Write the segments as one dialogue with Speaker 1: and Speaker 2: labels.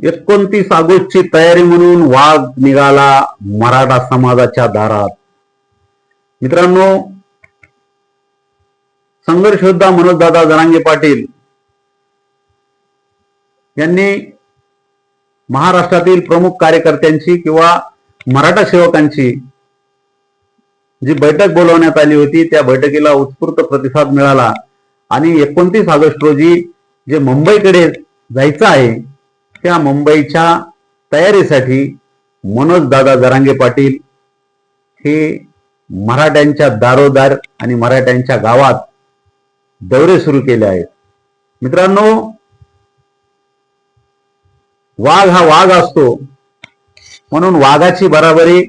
Speaker 1: एकोणतीस ऑगस्टची तयारी म्हणून वाघ निघाला मराठा समाजाच्या दारात. मित्रांनो संघर्ष योद्धा मनोजदादा जरांगे पाटील यांनी महाराष्ट्रातील प्रमुख कार्यकर्त्यांची किंवा मराठा सेवकांची जी बैठक बोलवण्यात आली होती त्या बैठकीला उत्स्फूर्त प्रतिसाद मिळाला. आणि एकोणतीस ऑगस्ट रोजी जे मुंबईकडे जायचं आहे त्या मुंबईच्या तयारीसाठी मनोज दादा जरांगे पाटील हे मराठ्यांच्या दारोदार आणि मराठ्यांच्या गावात दौरे सुरू केले आहेत. मित्रांनो वाघ हा वाघ असतो. म्हणून वाघाची बराबरी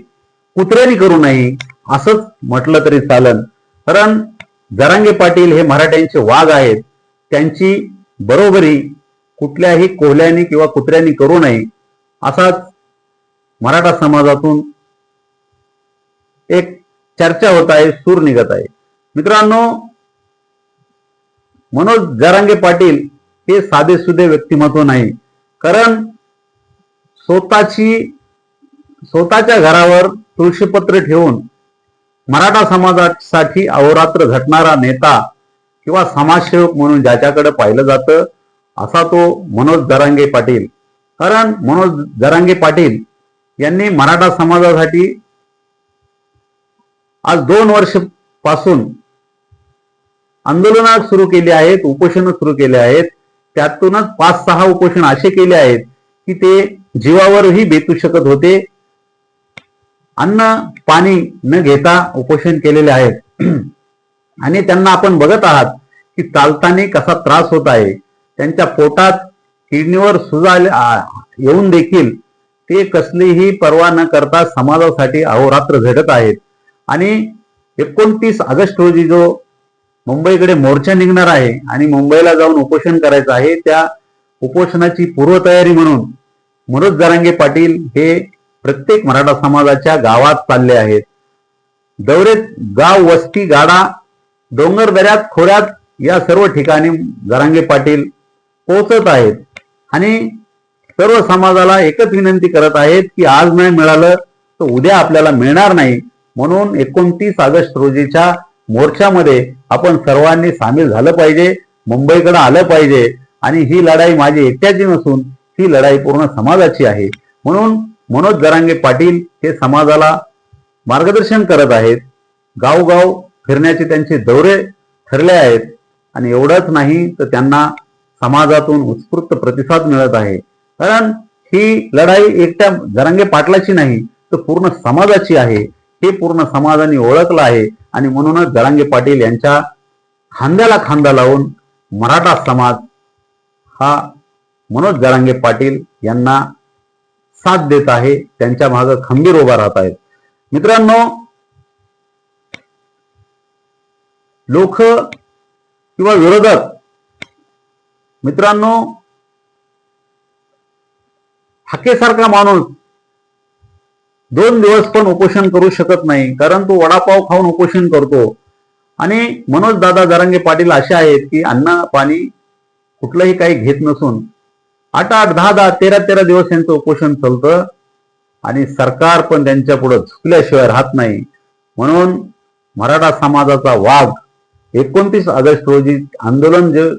Speaker 1: कुत्र्यानी करू नये असंच म्हटलं तरी चालन. कारण जरांगे पाटील हे मराठ्यांचे वाघ आहेत. त्यांची बरोबरी कुठल्याही कोहल्याने किंवा कुत्र्यांनी करू नये असाच मराठा समाजातून एक चर्चा होत आहे सूर निघत आहे. मित्रांनो मनोज जरांगे पाटील हे साधे सुधे व्यक्तिमत्व नाही. कारण स्वतःची स्वतःच्या घरावर तुळशीपत्र ठेवून मराठा समाजासाठी अहोरात्र झटणारा नेता किंवा समाजसेवक म्हणून ज्याच्याकडे पाहिलं जातं असा तो मनोज जरांगे पाटील. कारण मनोज जरांगे पाटील यांनी मराठा समाजासाठी आज दोन वर्षपासून आंदोलनं सुरू केली आहेत उपोषण सुरू केले आहेत. त्यातूनच पाच सहा उपोषण असे केले आहेत की ते जीवावरही बेतू शकत होते. अन्न पाणी न घेता उपोषण केलेले आहेत. आणि त्यांना आपण बघत आहात की चालताना कसा त्रास होत आहे. त्यांच्या पोटात किडनीवर सुजा येऊन देखील ते कसलीही पर्वा न करता समाजासाठी अहोरात्र झडत आहेत. आणि एकोणतीस ऑगस्ट रोजी जो मुंबईकडे मोर्चा निघणार आहे आणि मुंबईला जाऊन उपोषण करायचं आहे त्या उपोषणाची पूर्वतयारी म्हणून मनोज जरांगे पाटील हे प्रत्येक मराठा समाजाच्या गावात चालले आहेत. दौरेत गाव वस्ती गाडा डोंगर दऱ्यात खोऱ्यात या सर्व ठिकाणी जरांगे पाटील पोहोचत आहेत. आणि सर्व समाजाला एकच विनंती करत आहेत की आज नाही मिळालं तर उद्या आपल्याला मिळणार नाही. म्हणून एकोणतीस ऑगस्ट रोजीच्या मोर्चामध्ये आपण सर्वांनी सामील झालं पाहिजे मुंबईकडे आलं पाहिजे. आणि ही लढाई माझी एकट्याची नसून ही लढाई पूर्ण समाजाची आहे. म्हणून मनोज जरांगे पाटील हे समाजाला मार्गदर्शन करत आहेत. गावगाव फिरण्याचे त्यांचे दौरे ठरले आहेत. आणि एवढंच नाही तर त्यांना समाजातून उत्स्फूर्त प्रतिसाद मिळत आहे. कारण ही लढाई एकट्या जरांगे पाटलाची नाही तर पूर्ण समाजाची आहे. हे पूर्ण समाजाने ओळखलं आहे आणि म्हणूनच जरांगे पाटील यांच्या खांद्याला खांदा लावून मराठा समाज हा मनोज जरांगे पाटील यांना साथ देत आहे त्यांच्या मागे खंबीर उभा राहत आहेत. मित्रांनो लोक किंवा विरोधक मित्रांनो हाकेसारखा माणूस दोन दिवस पण उपोषण करू शकत नाही कारण तो वडापाव खाऊन उपोषण करतो. आणि मनोज दादा जरांगे पाटील असे आहेत की अन्न पाणी कुठलंही काही घेत नसून आठ आठ दहा दहा तेरा तेरा दिवस यांचं उपोषण चालतं आणि सरकार पण त्यांच्या पुढे झुकल्याशिवाय राहत नाही. म्हणून मराठा समाजाचा वाघ एकोणतीस ऑगस्ट रोजी आंदोलन जे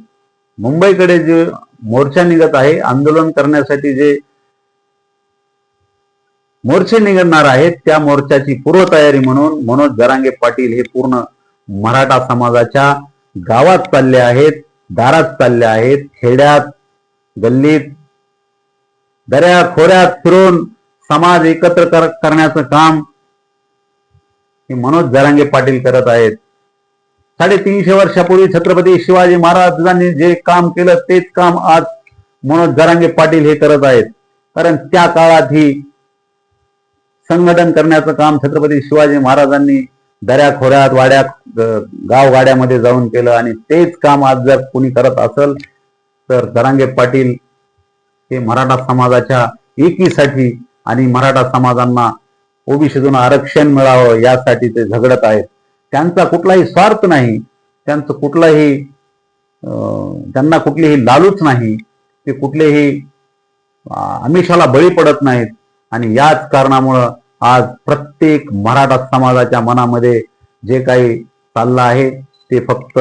Speaker 1: मुंबईकडे जे मोर्चा निघत आहे आंदोलन करण्यासाठी जे मोर्चे निघणार आहेत त्या मोर्चाची पूर्वतयारी म्हणून मनोज जरांगे पाटील हे पूर्ण मराठा समाजाच्या गावात चालले आहेत दारात चालले आहेत खेड्यात गल्लीत दऱ्या खोऱ्यात फिरून समाज एकत्र करण्याचं काम हे मनोज जरांगे पाटील करत आहेत. साडेतीनशे वर्षापूर्वी छत्रपती शिवाजी महाराजांनी जे काम केलं तेच काम आज मनोज जरांगे पाटील हे करत आहेत. कारण त्या काळात ही संघटन करण्याचं काम छत्रपती शिवाजी महाराजांनी दऱ्या खोऱ्यात वाड्यात गावगाड्यामध्ये जाऊन केलं आणि तेच काम आज जर कोणी करत असेल तर जरांगे पाटील हे मराठा समाजाच्या एकीसाठी आणि मराठा समाजांना ओबीसीतून आरक्षण मिळावं यासाठी ते झगडत आहेत. त्यांचा कुठलाही स्वार्थ नाही त्यांचं कुठलाही त्यांना कुठलीही लालूच नाही ते कुठलेही आमिषाला बळी पडत नाहीत. आणि याच कारणामुळं आज प्रत्येक मराठा समाजाच्या मनामध्ये जे काही चाललं आहे ते फक्त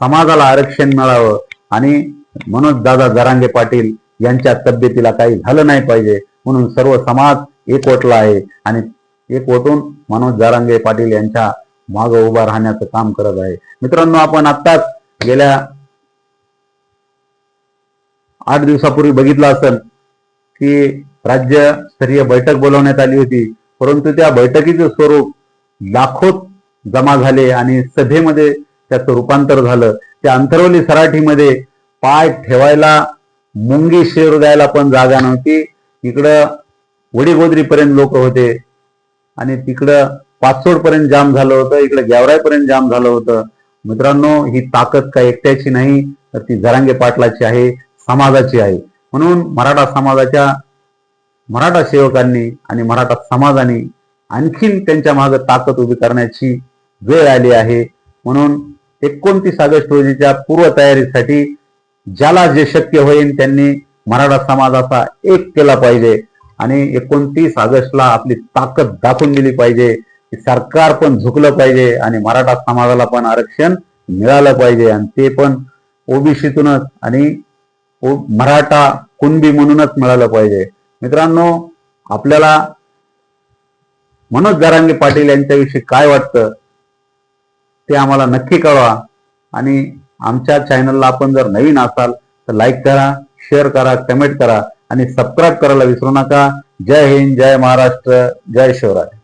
Speaker 1: समाजाला आरक्षण मिळावं आणि मनोज दादा जरांगे पाटील यांच्या तब्येतीला काही झालं नाही पाहिजे म्हणून सर्व समाज एकवटला आहे. आणि एकवटून मनोज जरांगे पाटील यांच्या मागं उभा राहण्याचं काम करत आहे. मित्रांनो आपण आत्ताच गेल्या आठ दिवसापूर्वी बघितलं असेल की राज्यस्तरीय बैठक बोलवण्यात आली होती. परंतु त्या बैठकीचं स्वरूप लाखोत जमा झाले आणि सभेमध्ये त्याचं रूपांतर झालं. त्या अंतरवली सराठीमध्ये पाय ठेवायला मुंगी शेर द्यायला पण जागा नव्हती. इकडं वडीगोदरीपर्यंत लोक होते. आणि तिकडं पाचोड पर्यंत जाम झालं होतं इकडे ग्यावराय पर्यंत जाम झालं होतं. मित्रांनो ही ताकद काय एकट्याची नाही तर ती जरांगे पाटलाची आहे समाजाची आहे. म्हणून मराठा समाजाच्या मराठा सेवकांनी आणि मराठा समाजाने आणखीन त्यांच्या मागे ताकद उभी करण्याची वेळ आली आहे. म्हणून एकोणतीस ऑगस्ट रोजीच्या पूर्वतयारीसाठी ज्याला जे शक्य होईल त्यांनी मराठा समाजाचा एक केला पाहिजे आणि एकोणतीस ऑगस्टला आपली ताकद दाखवून दिली पाहिजे. की सरकार पण झुकलं पाहिजे आणि मराठा समाजाला पण आरक्षण मिळालं पाहिजे. आणि ते पण ओबीसीतूनच आणि मराठा कुणबी म्हणूनच मिळालं पाहिजे. मित्रांनो आपल्याला मनोज जरांगे पाटील यांच्याविषयी काय वाटतं ते आम्हाला नक्की कळवा. आणि आमच्या चॅनलला आपण जर नवीन असाल तर लाईक करा शेअर करा कमेंट करा आणि सबस्क्राईब करायला विसरू नका. जय हिंद जय महाराष्ट्र जय शिवराय.